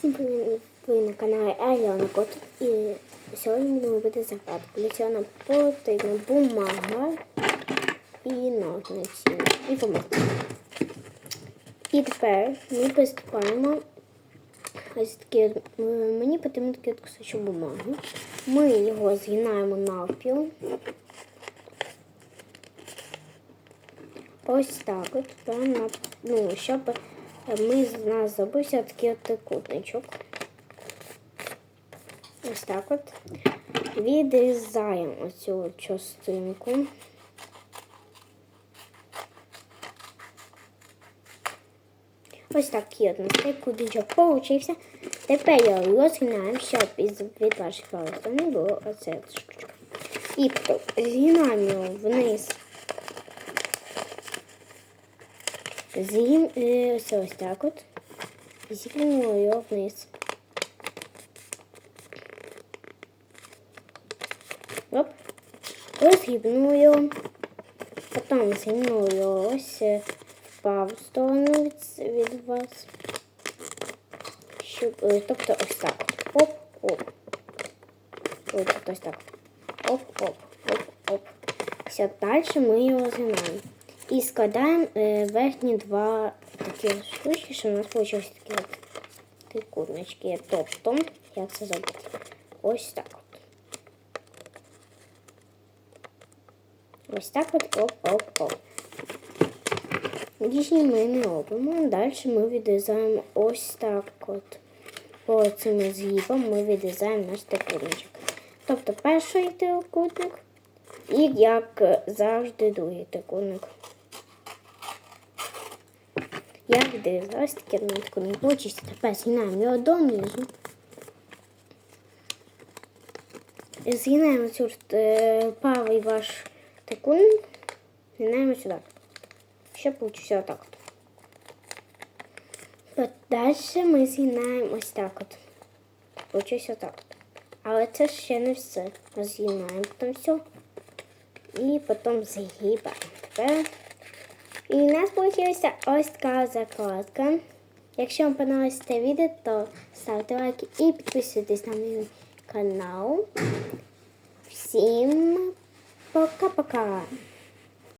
Всім привіт, ви на каналі Альона Кот. І сьогодні будемо робити закладку. Для цього нам потрібна бумага і ножниці. І бумага. І тепер ми приступаємо. Ось такі, е, мені потрібен такий кусочок бумаги. Ми його згинаємо навпіл. Ось так от. На, ну, щоб ми з нас зробився такий от трикутничок. Ось так от. Відрізаємо цю частинку. Ось такий от нас трикутничок получився. Тепер його розгинаємо, щоб від ваших палець було оце штучка. І згинаємо його вниз. Е, ось ось так от. Зігнемо його вниз. Оп. Розгибну його. Потім згину його ось е, в сторону від, від вас. Щоб, е, тобто ось так. Оп, оп. Ось так. Оп, оп, оп, оп. Все, далі ми його згинаємо. І складаємо е, верхні два такі штучки, що у нас вийшли такі от трикутнички. Тобто, як це зробити? Ось так от. Ось так от оп-оп-оп. Дійсні ми не робимо. Далі ми відрізаємо ось так от. По цим згибам ми відрізаємо наш трикутничок. Тобто перший трикутник і як завжди другий трикутник. Я відрізала ось таке нитку не получиться. Тепер згинаємо його донизу. Згинаємо цю е, правий ваш трикутник, згинаємо сюди. Ще получиться отак от. От Далі ми згинаємо ось так от. Получиться отак от. Але це ще не все. Згинаємо потім все. І потім загибаємо. Тепер і в нас вийшла ось така закладка. Якщо вам подобається це відео, то ставте лайки і підписуйтесь на мій канал. Всім пока-пока!